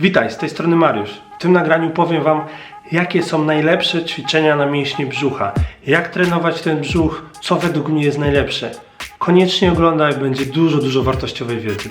Witaj, z tej strony Mariusz. W tym nagraniu powiem Wam, jakie są najlepsze ćwiczenia na mięśnie brzucha, jak trenować ten brzuch, co według mnie jest najlepsze. Koniecznie oglądaj, będzie dużo, dużo wartościowej wiedzy.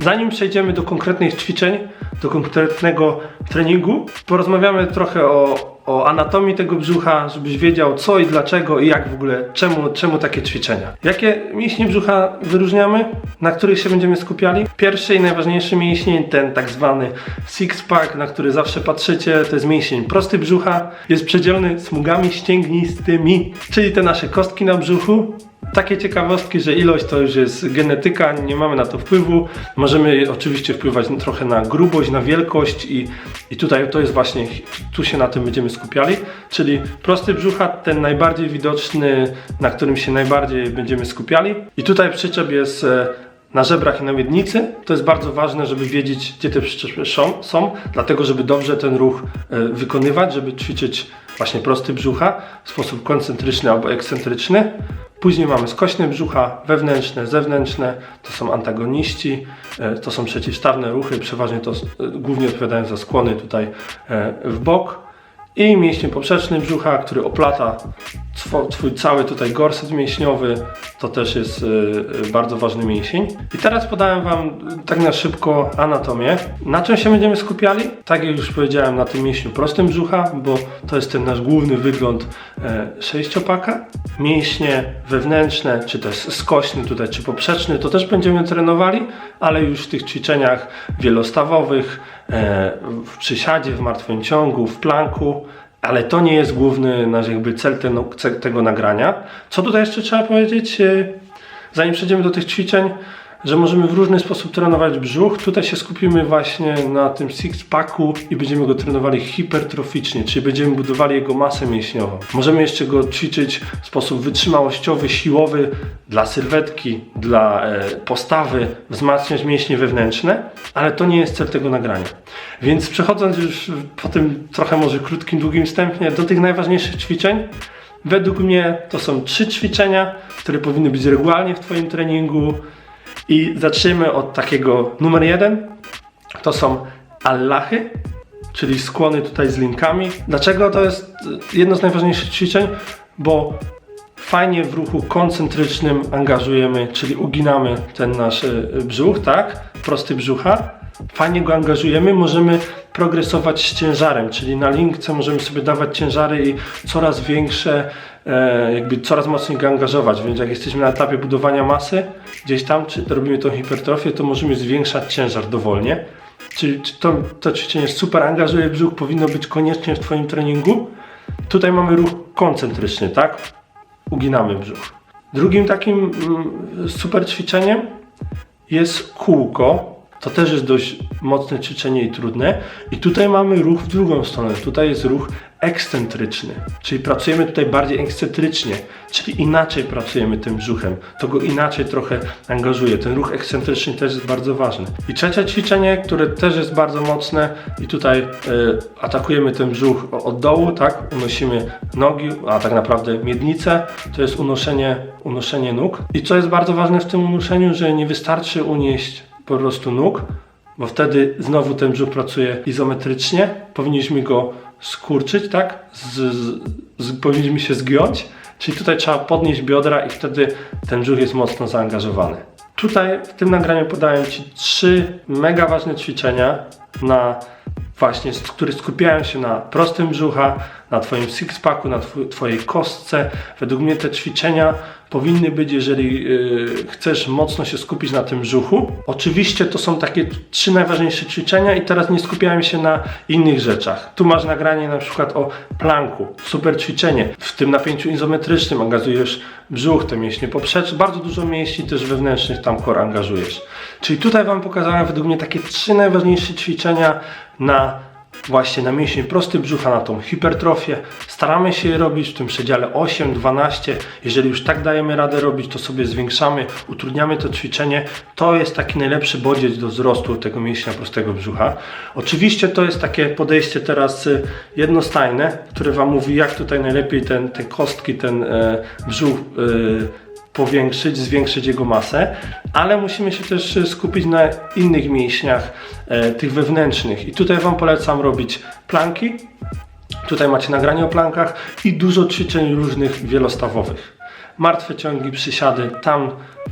Zanim przejdziemy do konkretnych ćwiczeń, do konkretnego treningu, porozmawiamy trochę o, o anatomii tego brzucha, żebyś wiedział co i dlaczego i jak w ogóle, czemu, czemu takie ćwiczenia. Jakie mięśnie brzucha wyróżniamy, na których się będziemy skupiali? Pierwszy i najważniejszy mięsień, ten tak zwany six-pack, na który zawsze patrzycie, to jest mięsień prosty brzucha, jest przedzielony smugami ścięgnistymi, czyli te nasze kostki na brzuchu, takie ciekawostki, że ilość to już jest genetyka, nie mamy na to wpływu. Możemy oczywiście wpływać trochę na grubość, na wielkość i, i tutaj to jest właśnie, tu się na tym będziemy skupiali. Czyli prosty brzucha, ten najbardziej widoczny, na którym się najbardziej będziemy skupiali. I tutaj przyczep jest e, na żebrach i na miednicy. To jest bardzo ważne, żeby wiedzieć, gdzie te przyczepy są, są, dlatego żeby dobrze ten ruch e, wykonywać, żeby ćwiczyć właśnie prosty brzucha w sposób koncentryczny albo ekscentryczny. Później mamy skośne brzucha, wewnętrzne, zewnętrzne, to są antagoniści, e, to są przeciwstawne ruchy, przeważnie to e, głównie odpowiadają za skłony tutaj e, w bok. I mięśnie poprzeczny brzucha, który oplata twój cały tutaj gorset mięśniowy, to też jest y, y, bardzo ważny mięsień. I teraz podałem Wam y, tak na szybko anatomię. Na czym się będziemy skupiali? Tak jak już powiedziałem, na tym mięśniu prostym brzucha, bo to jest ten nasz główny wygląd e, sześciopaka. Mięśnie wewnętrzne, czy też skośny tutaj, czy poprzeczny, to też będziemy trenowali, ale już w tych ćwiczeniach wielostawowych, e, w przysiadzie, w martwym ciągu, w planku. Ale to nie jest główny nasz jakby cel ten, tego nagrania. Co tutaj jeszcze trzeba powiedzieć? E, Zanim przejdziemy do tych ćwiczeń, że możemy w różny sposób trenować brzuch. Tutaj się skupimy właśnie na tym six-packu i będziemy go trenowali hipertroficznie, czyli będziemy budowali jego masę mięśniową. Możemy jeszcze go ćwiczyć w sposób wytrzymałościowy, siłowy dla sylwetki, dla e, postawy, wzmacniać mięśnie wewnętrzne, ale to nie jest cel tego nagrania. Więc przechodząc już po tym trochę może krótkim, długim wstępie do tych najważniejszych ćwiczeń, Według mnie to są trzy ćwiczenia, które powinny być regularnie w Twoim treningu. I zacznijmy od takiego numer jeden. To są Allahy, czyli skłony tutaj z linkami. Dlaczego to jest y, jedno z najważniejszych ćwiczeń? Bo fajnie w ruchu koncentrycznym angażujemy, czyli uginamy ten nasz y, brzuch, tak? Prosty brzucha. Fajnie go angażujemy, możemy progresować z ciężarem, czyli na linkce możemy sobie dawać ciężary i coraz większe, jakby coraz mocniej go angażować, więc jak jesteśmy na etapie budowania masy, gdzieś tam, czy robimy tą hipertrofię, to możemy zwiększać ciężar dowolnie. Czyli czy to, to ćwiczenie super angażuje brzuch, powinno być koniecznie w Twoim treningu. Tutaj mamy ruch koncentryczny, tak? Uginamy brzuch. Drugim takim mm, super ćwiczeniem jest kółko. To też jest dość mocne ćwiczenie i trudne. I tutaj mamy ruch w drugą stronę. Tutaj jest ruch ekscentryczny. Czyli pracujemy tutaj bardziej ekscentrycznie, czyli inaczej pracujemy tym brzuchem. To go inaczej trochę angażuje. Ten ruch ekscentryczny też jest bardzo ważny. I trzecie ćwiczenie, które też jest bardzo mocne i tutaj e, atakujemy ten brzuch od dołu, tak? Unosimy nogi, a tak naprawdę miednicę. To jest unoszenie, unoszenie nóg. I co jest bardzo ważne w tym unoszeniu, że nie wystarczy unieść po prostu nóg, bo wtedy znowu ten brzuch pracuje izometrycznie. Powinniśmy go skurczyć, tak? Z, z, z, powinniśmy się zgiąć, czyli tutaj trzeba podnieść biodra i wtedy ten brzuch jest mocno zaangażowany. Tutaj w tym nagraniu podałem Ci trzy mega ważne ćwiczenia na właśnie, które skupiają się na prostym brzucha, na Twoim six-packu, na Twojej kostce. Według mnie te ćwiczenia powinny być, jeżeli yy, chcesz mocno się skupić na tym brzuchu. Oczywiście to są takie trzy najważniejsze ćwiczenia i teraz nie skupiałem się na innych rzeczach. Tu masz nagranie na przykład o planku, super ćwiczenie. W tym napięciu izometrycznym angażujesz brzuch, te mięśnie poprzeczne, bardzo dużo mięśni też wewnętrznych tam core angażujesz. Czyli tutaj Wam pokazałem według mnie takie trzy najważniejsze ćwiczenia na właśnie na mięsień prosty brzucha, na tą hipertrofię. Staramy się je robić w tym przedziale 8-12. Jeżeli już tak dajemy radę robić, to sobie zwiększamy, utrudniamy to ćwiczenie. To jest taki najlepszy bodziec do wzrostu tego mięśnia prostego brzucha. Oczywiście to jest takie podejście teraz y, jednostajne, które Wam mówi, jak tutaj najlepiej ten, te kostki, ten e, brzuch e, powiększyć, zwiększyć jego masę, ale musimy się też e, skupić na innych mięśniach, e, tych wewnętrznych. I tutaj Wam polecam robić planki, Tutaj macie nagranie o plankach i dużo ćwiczeń różnych wielostawowych. Martwe ciągi, przysiady, tam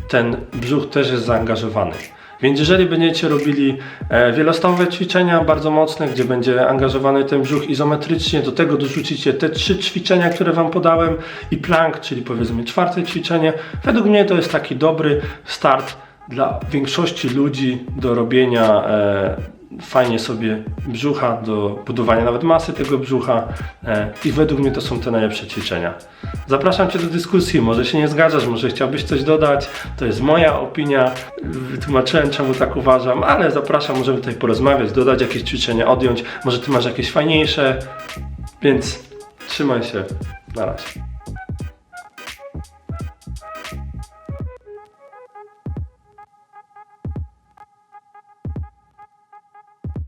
ten brzuch też jest zaangażowany. Więc jeżeli będziecie robili e, wielostawowe ćwiczenia bardzo mocne, gdzie będzie angażowany ten brzuch izometrycznie, do tego dorzucicie te trzy ćwiczenia, które Wam podałem i plank, czyli powiedzmy czwarte ćwiczenie, według mnie to jest taki dobry start dla większości ludzi do robienia e, fajnie sobie brzucha, do budowania nawet masy tego brzucha e, i według mnie to są te najlepsze ćwiczenia. Zapraszam Cię do dyskusji, może się nie zgadzasz, może chciałbyś coś dodać, to jest moja opinia, wytłumaczyłem czemu tak uważam, ale zapraszam, możemy tutaj porozmawiać, dodać jakieś ćwiczenia, odjąć, może Ty masz jakieś fajniejsze, więc trzymaj się, na razie.